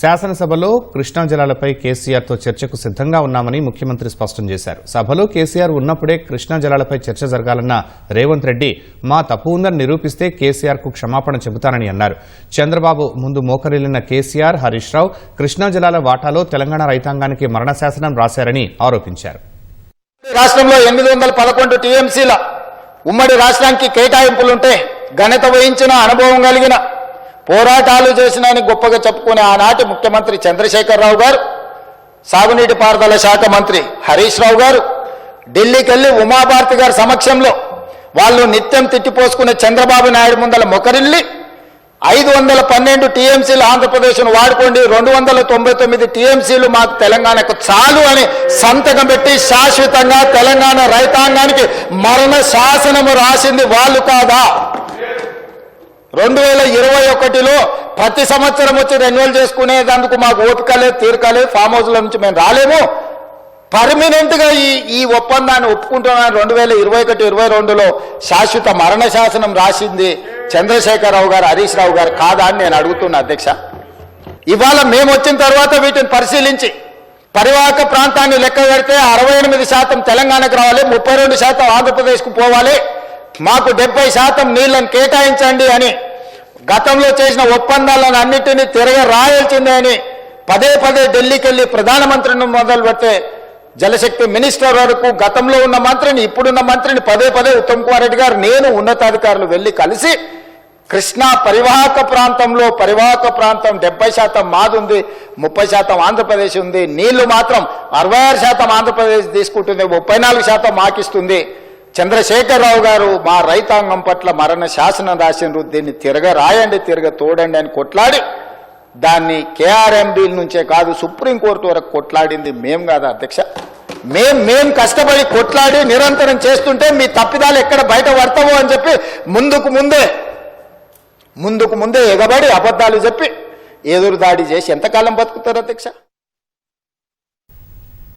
శాసనసభలో కృష్ణా జలాలపై కేసీఆర్తో చర్చకు సిద్ధంగా ఉన్నామని ముఖ్యమంత్రి స్పష్టం చేశారు. సభలో కేసీఆర్ ఉన్నప్పుడే కృష్ణా జలాలపై చర్చ జరగాలన్న రేవంత్ రెడ్డి మా తప్పు ఉందని నిరూపిస్తే కేసీఆర్కు క్షమాపణ చెబుతానని అన్నారు. చంద్రబాబు ముందు మోకరిల్లిన కేసీఆర్ హరీష్ రావు కృష్ణా జలాల వాటాలో తెలంగాణ రైతాంగానికి మరణ శాసనం రాశారని ఆరోపించారు. రాష్ట్రంలో ఎనిమిది వందల పదకొండు టీఎంసీల ఉమ్మడి రాష్ట్రానికి కేటాయింపులుంటే ఘనత వహించిన అనుభవం కలిగిన పోరాటాలు చేసిన అని గొప్పగా చెప్పుకునే ఆనాటి ముఖ్యమంత్రి చంద్రశేఖరరావు గారు సాగునీటి పారుదల శాఖ మంత్రి హరీష్ రావు గారు ఢిల్లీకి వెళ్ళి ఉమాభారతి గారి సమక్షంలో వాళ్ళు నిత్యం తిట్టిపోసుకునే చంద్రబాబు నాయుడు ముందల మొకరిల్లి ఐదు వందల పన్నెండు టీఎంసీలు ఆంధ్రప్రదేశ్ను వాడుకోండి రెండు వందల తొంభై తొమ్మిది టీఎంసీలు మాకు తెలంగాణకు చాలు అని సంతకం పెట్టి శాశ్వతంగా తెలంగాణ రైతాంగానికి మరణ శాసనము రాసింది వాళ్ళు కాదా? రెండు వేల ఇరవై ఒకటిలో ప్రతి సంవత్సరం వచ్చి రెన్యువల్ చేసుకునేందుకు మాకు ఓపిక లేదు తీరిక లేదు ఫామ్ హౌస్ల నుంచి మేము రాలేము. పర్మినెంట్గా ఈ ఈ ఒప్పందాన్ని ఒప్పుకుంటున్నాను రెండు వేల ఇరవై ఒకటి ఇరవై రెండులో శాశ్వత మరణ శాసనం రాసింది చంద్రశేఖరరావు గారు హరీష్ రావు గారు కాదా అని నేను అడుగుతున్నా అధ్యక్ష. ఇవాళ మేము వచ్చిన తర్వాత వీటిని పరిశీలించి పరివాహక ప్రాంతాన్ని లెక్క పెడితే అరవై ఎనిమిది శాతం తెలంగాణకు రావాలి ముప్పై రెండు శాతం ఆంధ్రప్రదేశ్కు పోవాలి. మాకు డెబ్బై శాతం నీళ్ళను కేటాయించండి అని గతంలో చేసిన ఒప్పందాలను అన్నిటినీ తిరగ రాయాల్సిందే అని పదే పదే ఢిల్లీకి వెళ్ళి ప్రధానమంత్రిని మొదలు పెడితే జలశక్తి మినిస్టర్ వరకు గతంలో ఉన్న మంత్రిని ఇప్పుడున్న మంత్రిని పదే పదే ఉత్తమ్ కుమార్ రెడ్డి గారు నేను ఉన్నతాధికారులు వెళ్ళి కలిసి కృష్ణా పరివాహక ప్రాంతంలో పరివాహక ప్రాంతం డెబ్బై శాతం మాదుంది ముప్పై శాతం ఆంధ్రప్రదేశ్ ఉంది నీళ్ళు మాత్రం అరవై ఆరు శాతం ఆంధ్రప్రదేశ్ తీసుకుంటుంది ముప్పై నాలుగు శాతం మాకిస్తుంది. చంద్రశేఖరరావు గారు మా రైతాంగం పట్ల మరణ శాసనం రాసిండ్రు దీన్ని తిరగ రాయండి తిరగ తోడండి అని కొట్లాడి దాన్ని కేఆర్ఎంబీల నుంచే కాదు సుప్రీంకోర్టు వరకు కొట్లాడింది మేం కాదు అధ్యక్ష. మేం మేం కష్టపడి కొట్లాడి నిరంతరం చేస్తుంటే మీ తప్పిదాలు ఎక్కడ బయట పడతావో అని చెప్పి ముందుకు ముందే ముందుకు ముందే ఎగబడి అబద్ధాలు చెప్పి ఎదురు దాడి చేసి ఎంతకాలం బతుకుతారు అధ్యక్ష?